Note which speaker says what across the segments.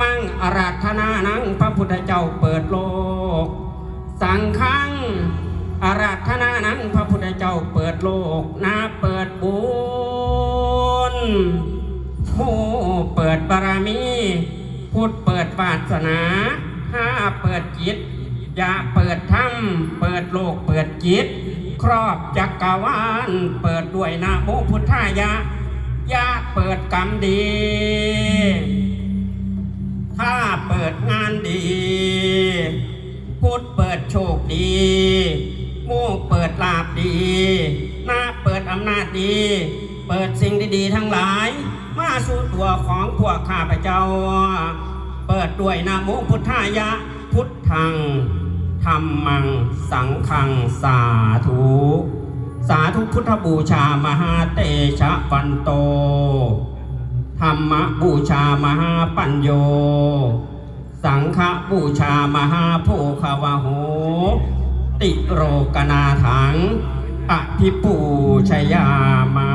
Speaker 1: มังอาราธนานังพระพุทธเจ้าเปิดโลก สังฆังอาราธนานังพระพุทธเจ้าเปิดโลกนาเปิดบุญโมเปิดบารมีพุทธเปิดวาสนาห้าเปิดจิตยาเปิดธรรมเปิดโลกเปิดจิต ครอบจักรวาลเปิดด้วยนะโมพุทธายะยาเปิดกรรมดี ถ้าเปิดงานดีพุทธเปิดโชคดีโมเปิดลาบดีหน้าเปิดอำนาจดี เปิดสิ่งดีๆทั้งหลาย มาสู่ตัวของพวกข้าพเจ้า เปิดด้วยนะโมพุทธายะ พุทธังธรรมัง สังฆัง สาธุ สาธุพุทธบูชามหาเตชะวันโต ธรรมบูชามหาปัญโย สังฆบูชามหาโภควาโห ติโรกนาถังอภิปูชยามา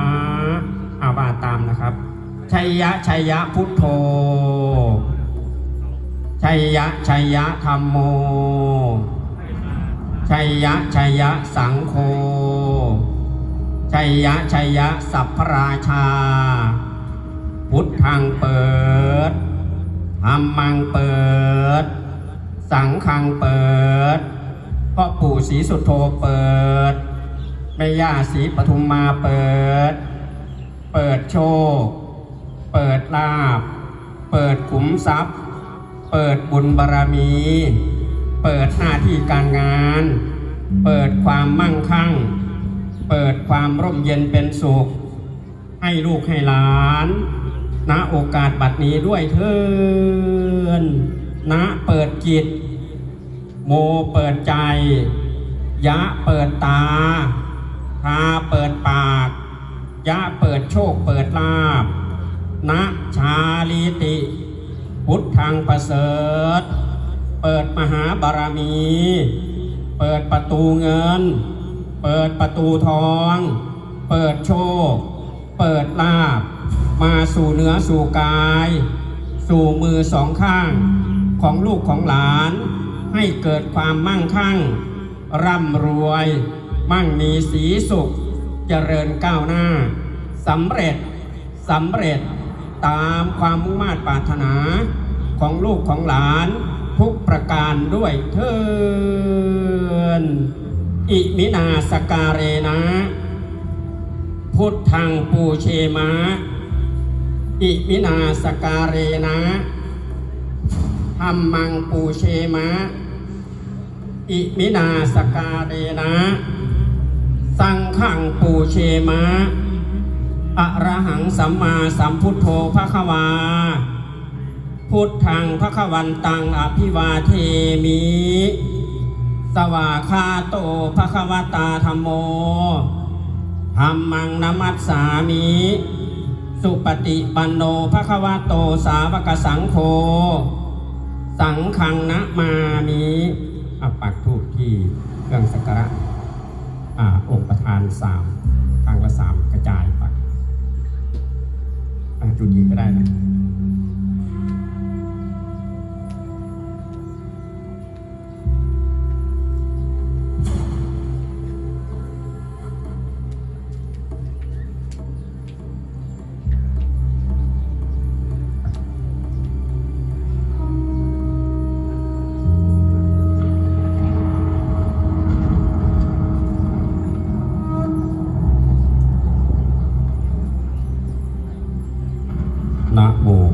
Speaker 1: อาว่าตามนะครับ ชัยยะชัยยะพุทโธ ชัยยะชัยยะธรรมโม ชัยยะชัยยะสังโฆ ชัยยะชัยยะสัพพราชา พุทธังเปิดธรรมังเปิด สังฆังเปิดพ่อปู่ศรีสุโธเปิดแม่ย่าศรีปทุมมาเปิด เปิดโชค เปิดลาบ เปิดขุมทรัพย์ เปิดบุญบารมี เปิดหน้าที่การงาน เปิดความมั่งคั่ง เปิดความร่มเย็นเป็นสุข ให้ลูกให้หลาน ณโอกาสบัดนี้ด้วยเทินณเปิดจิต โมเปิดใจ ยะเปิดตาทาเปิดปาก ยะเปิดโชคเปิดลาบณชาลีติ พุทธังประเสริฐ เปิดมหาบารมี เปิดประตูเงิน เปิดประตูทอง เปิดโชค เปิดลาบ มาสู่เนื้อสู่กาย สู่มือสองข้างของลูกของหลาน ให้เกิดความมั่งคั่ง ร่ำรวย มั่งมีสีสุข เจริญก้าวหน้าสำเร็จสำเร็จตามความมุ่งมา่ปรารถนาของลูกของหลานทุกประการด้วยเทินอิมินาสการเรนะ พุทธังปูเชมะ อิมินาสการเรนะธรรมังปูเชมะ อิมินาสการเรนะ สังขังปูเชมะอะระหังสัมมาสัมพุทโธภควา พุทธังภควันตังอภิวาเทมิ สวาคาโตภควตาธรรมโมธรรมังนมัสสามิ สุปฏิปันโนภควาโตสาวกสังโฆสังขังนะมามีอัปักทูปที่เครื่องสักการะอ่าองค์ประธานสามครั้งละสามกระจายปักจุดยี่ก็ได้นะ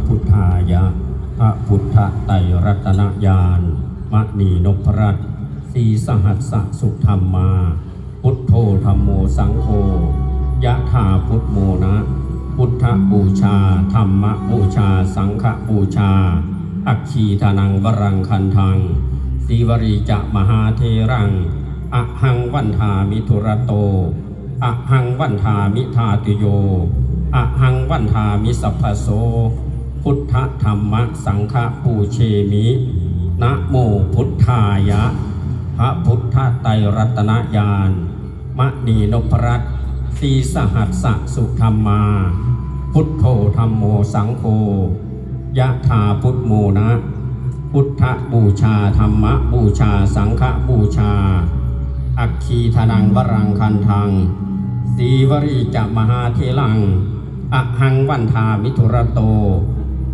Speaker 1: พุทธายะพระพุทธไตรรัตนญาณมณีนพรัตน์สีสหัสสะสุธรรมมา พุทโธธรรมโมสังโฆยะธาพุทโมนะ พุทธบูชา ธรรมบูชา สังฆบูชา อัคคีทนังวรังคันทังสีวรีจะมหาเทรังอะหังวันทามิทุระโตอะหังวันทามิทาติโยอะหังวันทามิสัพพโส พุทธธรรมสังฆปูเชมินะโมพุทธายะ พระพุทธไตรรัตนญาณมณีนพรัตสีสหัสสะสุธรรมมา พุทโธธรรมโมสังโฆยะถาพุทโมนะ พุทธบูชาธรรมบูชาสังฆบูชา อัคคีธนังวรังคันทังสีวรีจะมหาเทลัง อหังวันทามิทุระโต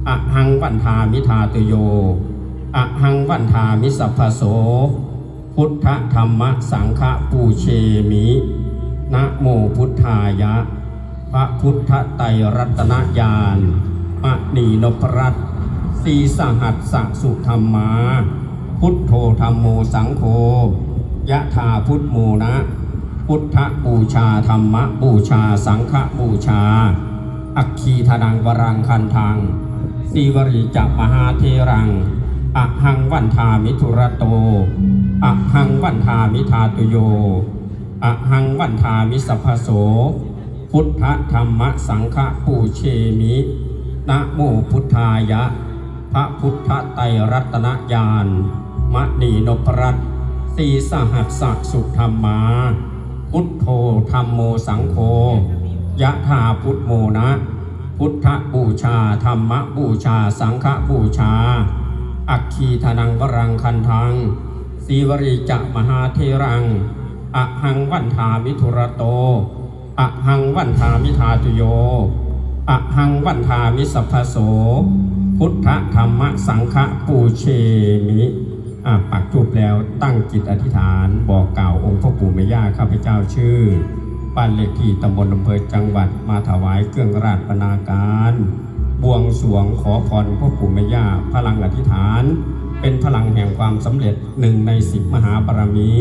Speaker 1: อะหังวันทามิทาตุโยอะหังวันทามิสัพพโส พุทธธรรมสังฆปูเชมินะโมพุทธายะ พระพุทธไตรรัตนญาณมณีนพรัตสีสหัสสะสุธรรมา พุทโธธรรมโมสังโฆยะธาพุทโมนะ พุทธบูชาธรรมบูชาสังฆบูชา อัคคีธนังวรังคันทัง สีวริจักมหาเทรังอะหังวันทามิทุระโตอะหังวันทามิทาตุโยอะหังวันทามิสัพพโส พุทธธรรมสังฆปูเชมินะโมพุทธายะ พระพุทธไตรรัตนญาณมณีนพรัตน์สีสหัสสะสุธรรมา พุทโธธรรมโมสังโฆยะธาพุทโมนะ พุทธบูชา ธรรมบูชา สังฆบูชา อัคคีธนังวรังคันทังสีวริจะมหาเทรังอะหังวันทามิทุระโตอะหังวันทามิทาตุโยอะหังวันทามิสัพพโส พุทธธรรมสังฆปูเชมิอะปักทูปแล้วตั้งจิตอธิษฐานบอกกล่าวองค์พ่อปู่แม่ย่าข้าพเจ้าชื่อ บ้านเลขที่ตำบลอำเภอจังหวัดมาถวายเครื่องราชบรรณาการ บวงสวงขอพรพ่อปู่แม่ย่าพลังอธิษฐาน เป็นพลังแห่งความสำเร็จหนึ่งในสิบมหาบารมี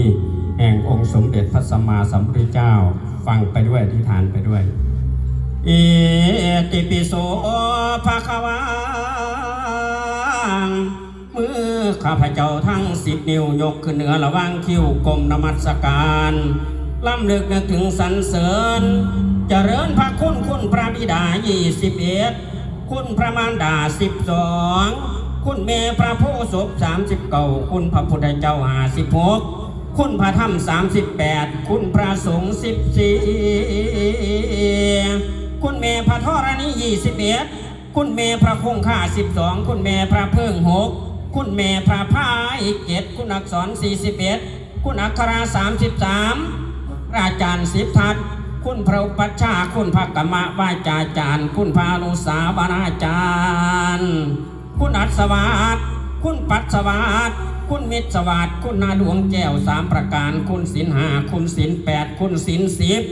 Speaker 1: แห่งองค์สมเด็จพระสัมมาสัมพุทธเจ้า ฟังไปด้วยอธิษฐานไปด้วยเอติปิโสภะคะวังมือข้าพเจ้าทั้งสิบนิ้วยกขึ้นเหนือระว่างคิ้วกลมนมัสการ ล้ำลึกนึกถึงสรรเสริญเจริญพระคุณคุณพระบิดายี่สิบเอ็ดคุณพระมารดาสิบสองคุณเมพระโพศพสามสิบเก้าคุณพระพุทธเจ้าห้าสิบหกคุณพระธรรมสามสิบแปดคุณพระสงฆ์สิบสี่คุณเมพระธรณียี่สิบเอ็ดคุณเมพระคงค่าสิบสองคุณเมพระเพิ่งหกคุณเมพระพายเจ็ดคุณอักษรสี่สิบเอ็ดคุณอัคราสามสิบสาม ราจารย์สิบทัศคุณพระอุปัชฌาคุณพระกรรมวาจาจารย์ คุณพระอนุสาวนาจารย์ คุณอัศวาสคุณปัสวาสคุณมิตรสวัสดิ์คุณนาหลวงแก้วสามประการ คุณศินหาคุณศินแปดคุณศินสิบ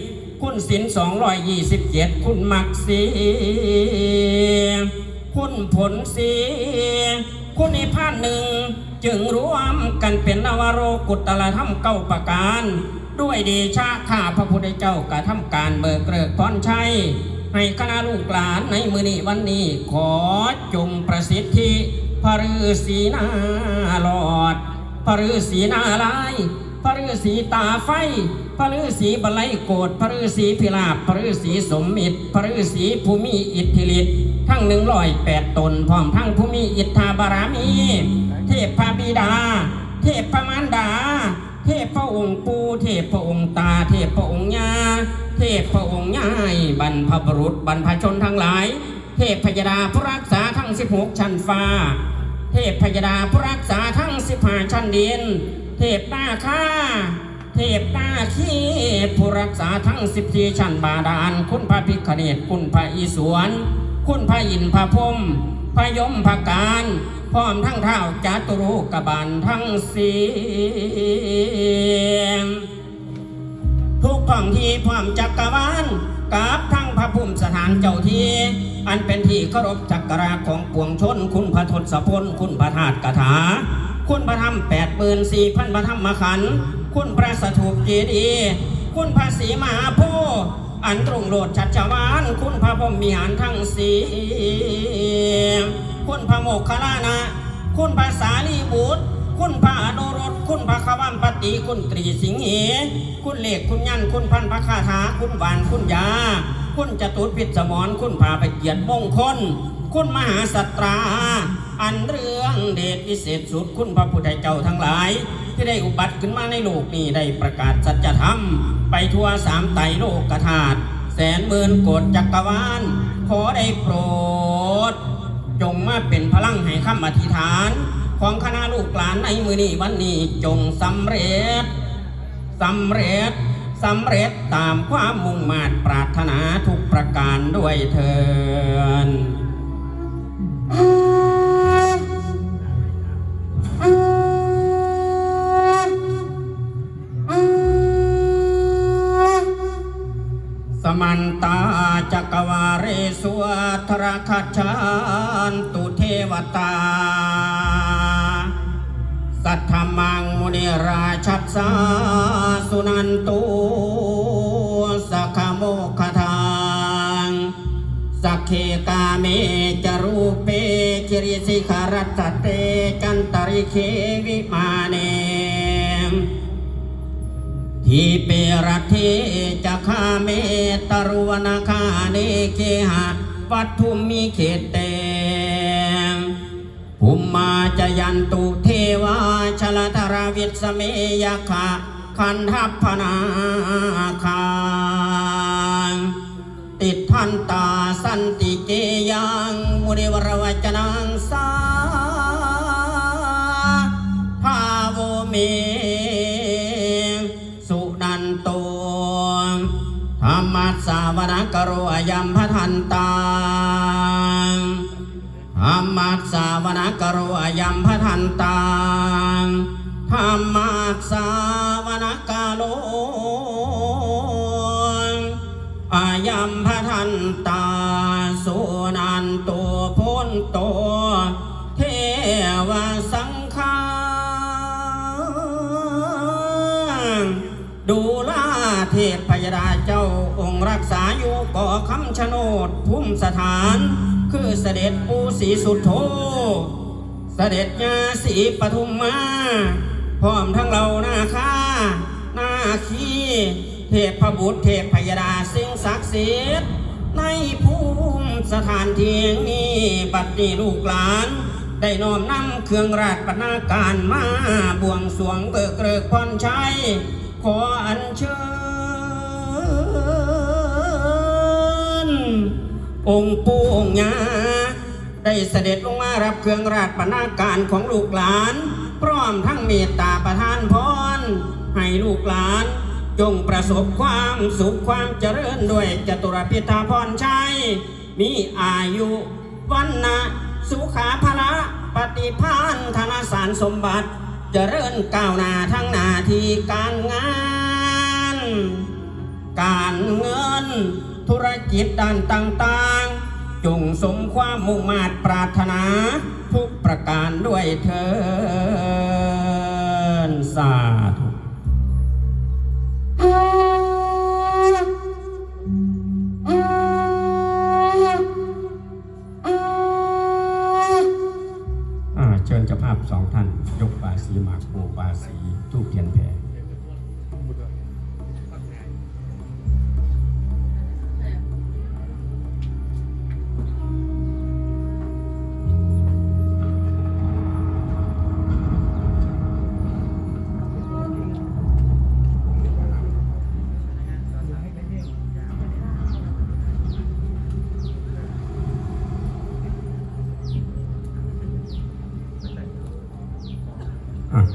Speaker 1: คุณศินสองร้อยยี่สิบเจ็ดคุณมักสีคุณผลสีคุณนิพานหนึ่ง จึงรวมกันเป็นนวโรกุตละธรรมเก้าประการ ด้วยเดชะข้าพระพุทธเจ้ากระทำการเบิกเกริกพรชัยให้คณะลูกหลานในมือนี้วันนี้ขอจงประสิทธิพระฤาษีนาหลอด พระฤาษีนาลาย พระฤาษีตาไฟ พระฤาษีบะไลโกดพระฤาษีพิลาบพระฤาษีสมมิตร พระฤาษีภูมิอิทธิฤทธิ์ทั้งหนึ่งร้อยแปดตนพร้อมทั้งภูมิอิทธาบารมี เทพพระบิดา เทพพระมารดา เทพพระองค์ปู่เทพพระองค์ตา เทพพระองค์ยาเทพพระองค์ย่ายบรรพบุรุษบรรพชนทั้งหลาย เทพพยดาผู้รักษาทั้ง 16 ชั้นฟ้า เทพพยดาผู้รักษาทั้ง 15 ชั้นดิน เทพหน้าข้าเทพหน้าขี้ผู้รักษาทั้ง14ชั้นบาดาลคุณพระพิคเนตคุณพระอิศวร คุณพระอินทร์พระพรม พยมพการพร้อมทั้งเท้าจาตุรุกบาลทั้งสีทุกท้องที่พร้อมจักรวาลกับทั้งพระภูมิสถานเจ้าที่ อันเป็นที่เคารพจักราของปวงชน คุณพระทศพลคุณพระธาตุกถา คุณพระธรรมแปดหมื่นสี่พันพระธรรมขัน คุณพระสถูปเจดีย์คุณพระศรีมหาโพธิ์ อันตรงโลดชัดชวานคุณพระพรมมีหารทั้งสี่คุณพระโมคคัลานะ คุณพระสารีบุตร คุณพระอนุรสคุณพระขวัมปฏิคุณตรีสิงเหคุณเหล็กคุณยันคุณพันพระคาถาคุณหวานคุณยา คุณจตุรพิษสมรคุณพาไปเกียรติมงคล คุณมหาสัตรา อันเรื่องเดชวิเศษสุดคุณพระพุทธเจ้าทั้งหลาย ที่ได้อุบัติขึ้นมาในโลกนี้ได้ประกาศสัจธรรม ไปทั่วสามไตโลกธาตุแสนหมื่นโกดจักรวาล ขอได้โปรด จงมาเป็นพลังให้คำอธิษฐาน ของคณะลูกหลานในมือนี้วันนี้จงสำเร็จสำเร็จสำเร็จตามความมุ่งมา่ปรารถนาทุกประการด้วยเถิน มันตาจักวาเรสวทรคัจฉานตุเทวตา สัทธมังมุนิราชัสสาสุนันตุสักโมคทังสักเคกาเมจรูปเปคิริสิขารัตเตจันตริเควิมาเน ทีเปรเทจะคาเมตรุวนาคาเนเคหะปัทุมมิเขตเตงภูมมาจะยันตุเทวาชลธรวิสเมยคะคันทัพพนาคางติดทันตาสันติเกยังมุนิวรวจนังสาภาโวเม มัสสาวนากโรอายัมพทันตังธรรมัสสาวนากโรอายัมพทันตังธรรมัสสาวนาโล ชโนดภูมิสถาน คือเสด็จปูศรีสุดโธเสด็จยาศรีปทุมมา พร้อมทั้งเราหน้าค่าหน้าคีเทพพบุตรเทพพยดาสิ่งศักดิ์สิทธิ์ในภูมิสถานที่แห่งนี้บัดนี้ลูกหลาน ได้น้อมนำเครื่องราชบรรณาการมาบวงสรวงเบิกเกิกพรชัยขออัญเชิญ องค์ปู่องค์ยาได้เสด็จลงมารับเครื่องราชบรรณาการของลูกหลาน พร้อมทั้งเมตตาประทานพรให้ลูกหลานจงประสบความสุขความเจริญด้วยจตุรพิธาพรชัย มีอายุวันนะสุขาภละปฏิพานธนสารสมบัติ เจริญก้าวหน้าทั้งหน้าที่การงาน การเงิน ธุรกิจด้านต่างๆ จงสมความมุ่งมา่ปรารถนา ทุกประการด้วยเถินสาธุเชิญเจ้าภาพสองท่าน ยกบาสีหมากโบกบาสีทูบเทียนแผ่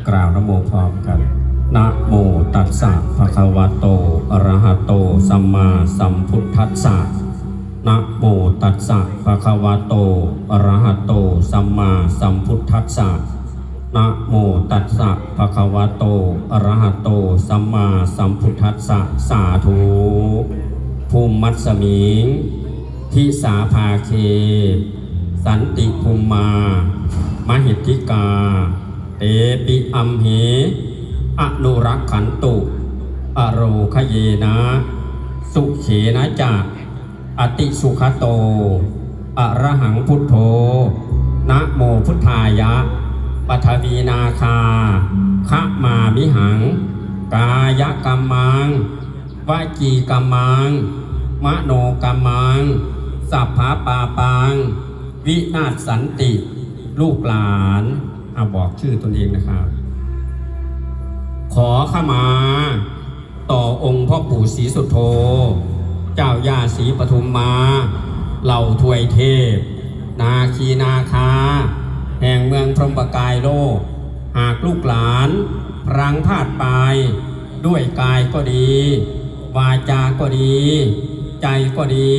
Speaker 1: กล่าวนโมพร้อมกันนะโมตัสสะภะคะวะโตอะระหะโต สัมมาสัมพุทธัสสะนะโมตัสสะภะคะวะโตอะระหะโต สัมมาสัมพุทธัสสะนะโมตัสสะภะคะวะโตอะระหะโต สัมมาสัมพุทธัสสะสาธุภูมิมัสสมิงทิสาภาเค สันติภูมิมา มหิทธิกา เตปิอัมเหอนุรักขันตุ อโรคเยนะ สุเขนะจะอติสุขโต อระหังพุทโธ นะโมพุทธายะปัทวีนาคาคะมามิหัง กายกรรมังวจีกรรมัง มโนกรรมัง สัพพะปาปัง วินาศสันติ ลูกหลาน อาบอกชื่อตนเองนะครับ ขอขมา ต่อองค์พ่อปู่ศรีสุโธ เจ้าย่าศรีปทุมมา เหล่าทวยเทพ นาคีนาคา แห่งเมืองพรหมกายโลก หากลูกหลานพรังพาดไปด้วยกายก็ดี วาจา ก็ดี ใจก็ดี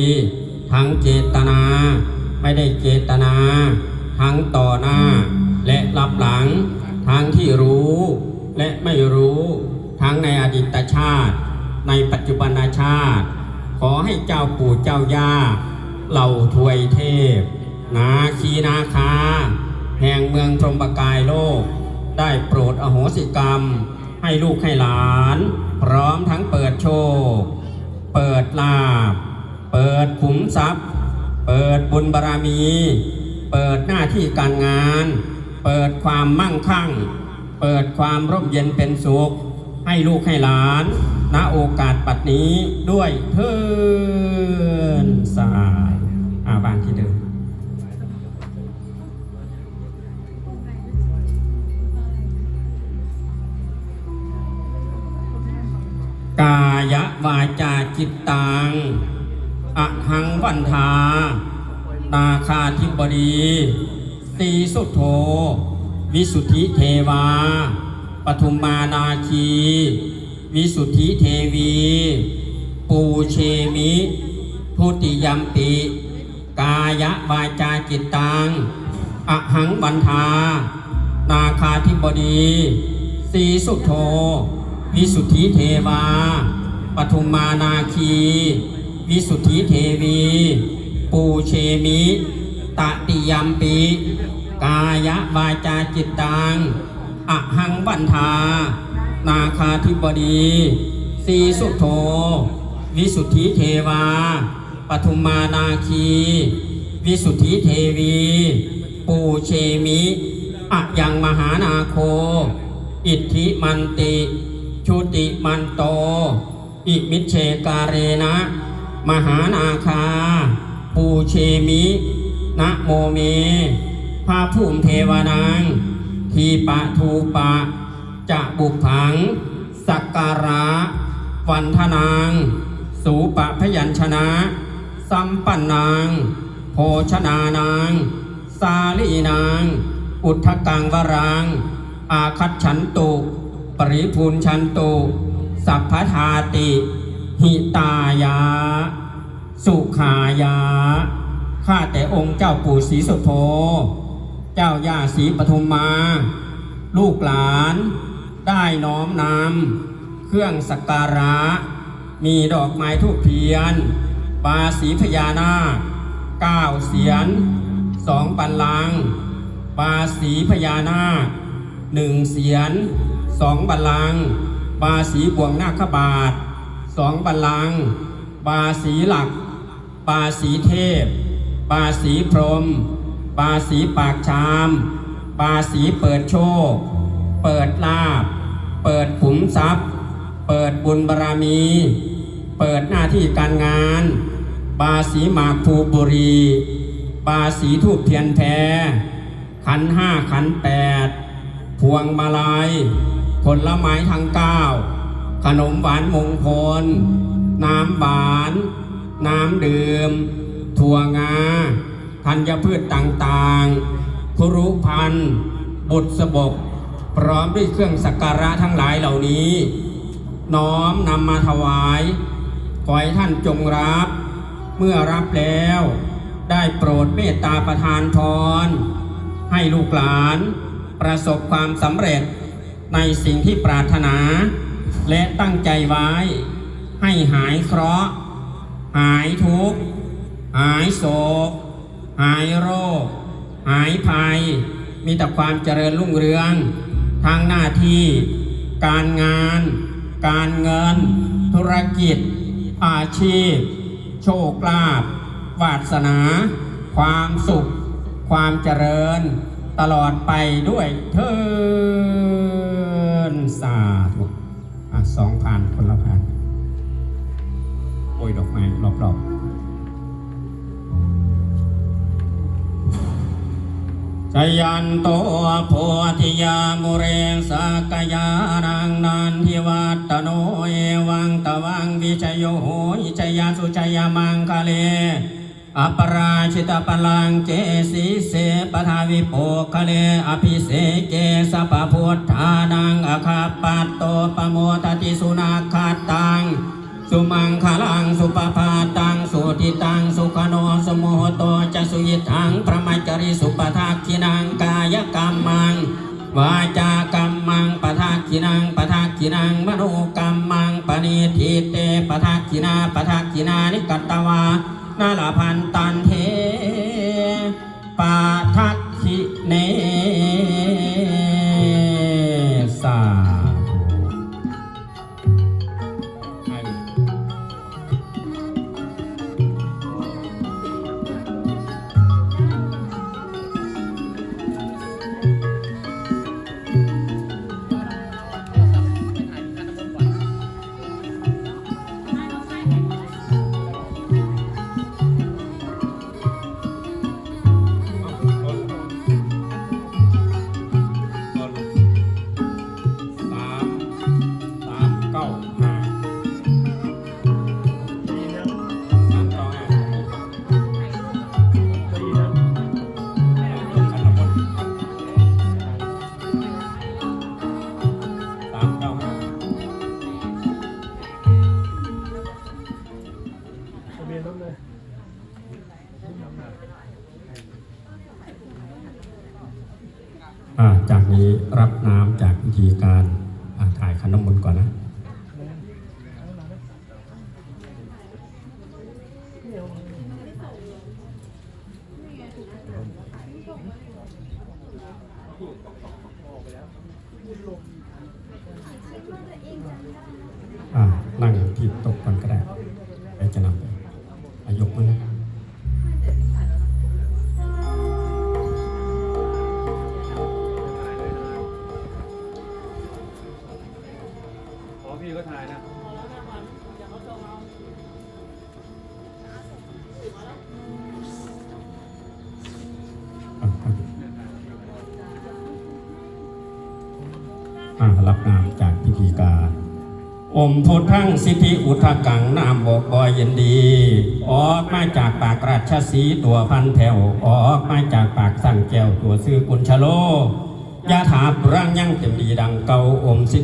Speaker 1: ทั้งเจตนา ไม่ได้เจตนา ทั้งต่อหน้า และรับหลัง ทั้งที่รู้และไม่รู้ ทั้งในอดีตชาติ ในปัจจุบันชาติ ขอให้เจ้าปู่เจ้าย่า เหล่าทวยเทพ นาคีนาคา แห่งเมืองพรหมกายโลก ได้โปรดอโหสิกรรม ให้ลูกให้หลาน พร้อมทั้งเปิดโชค เปิดลาบ เปิดขุมทรัพย์ เปิดบุญบารมี เปิดหน้าที่การงาน เปิดความมั่งคั่ง เปิดความร่มเย็นเป็นสุข ให้ลูกให้หลาน ณโอกาสปัดนี้ด้วยเทินสายอาบานที่เดิมกายวาจาจิตตังอะหังวันทานาคาธิบดี สีสุโธ วิสุทธิเทวา ปทุมมานาคี วิสุทธิเทวี ปูเชมิ ทุติยมปิ กายวาจาจิตตังอหังวันทา นาคาธิบดีสีสุโธ วิสุทธิเทวา ปทุมมานาคี วิสุทธิเทวี ปูเชมิ ตติยมปิกายวาจาจิตตังอะหังวันทา นาคาธิบดี สีสุโธ วิสุทธิเทวา ปทุมมานาคี วิสุทธิเทวี ปูเชมิอะยังมหานาโค อิทธิมันติ ชุติมันโต อิมิเชการเรนะ มหานาคา ปูเชมิ นะโมเมพระภูมิเทวานังทีปะทูปะ จะบุกผัง สักการะวันทนาง สูปะพยัญชนะ สัมปันนาง โภชนานาง สาลีนาง อุทธกังวรังอาคัตฉันตุ ปริภูนชันตุ สัพพทาติ หิตายา สุขายา ข้าแต่องค์เจ้าปู่ศรีสุโธ เจ้าย่าศรีปทุมมา ลูกหลาน ได้น้อมนำเครื่องสักการะ มีดอกไม้ทูบเทียน บาสีพญานาคเก้าเสียนสองปันลัง บาสีพญานาคหนึ่งเสียนสองบัลลัง บาสีบวงนาคบาทสองบัลลัง บาสีหลัก บาสีเทพ บาสีพรมบาสีปากชามบาสีเปิดโชค เปิดลาบ เปิดขุมทรัพย์ เปิดบุญบารมี เปิดหน้าที่การงานบาสีหมากภูบุรีบาสีทูบเทียนแพขันห้าขันแปดพวงมาลัยผลไม้ทั้งเก้าขนมหวานมงคล น้ำหวาน น้ำดื่ม ถั่วงาธัญพืชต่างๆ คุรุพันธ์บุตรสบก พร้อมด้วยเครื่องสักการะทั้งหลายเหล่านี้ น้อมนำมาถวาย ขอให้ท่านจงรับ เมื่อรับแล้ว ได้โปรดเมตตาประทานพร ให้ลูกหลานประสบความสำเร็จในสิ่งที่ปรารถนา และตั้งใจไว้ ให้หายเคราะห์หายทุกข์ หายโศก หายโรค หายภัย มีแต่ความเจริญรุ่งเรือง ทางหน้าที่ การงาน การเงิน ธุรกิจ อาชีพ โชคลาภวาสนา ความสุข ความเจริญ ตลอดไปด้วยเทินสาธุสองพันคนละพันโอ้ยดอกไม้รอบๆ ชยันโตโพธิยามุเรสากยานังนันทิวัตโนเอวังตวังวิชโยโหอิชยาสุชยามังคะเล อปราชิตาปลังเจสีเสปทาวิโปคะเล อภิเสเกสัพพุทธานังอคาปัตโตปโมทติสุนาคาตัง สุมังคลังสุปปาตังสุติตังสุขโนสมุหโตจะสุยิทังพระมัจจริสุปทักขินังกายกรรมังวาจากรรมังปทักขินังปทักขินังมโนกรรมังปณิทิเตปทักขินาปทักขินานิกัตตวานาลพันตันเท นั่ง ม
Speaker 2: พุ
Speaker 1: ทธังสิทธิอุทกังนามบอกบอยเย็นดี ออกมาจากปากราชสีตัวพันแถว ออกมาจากปากสั่งแก้วตัวซื้อกุญชโลยาถาปรังยังเต็มดีดังเก่าอมสิ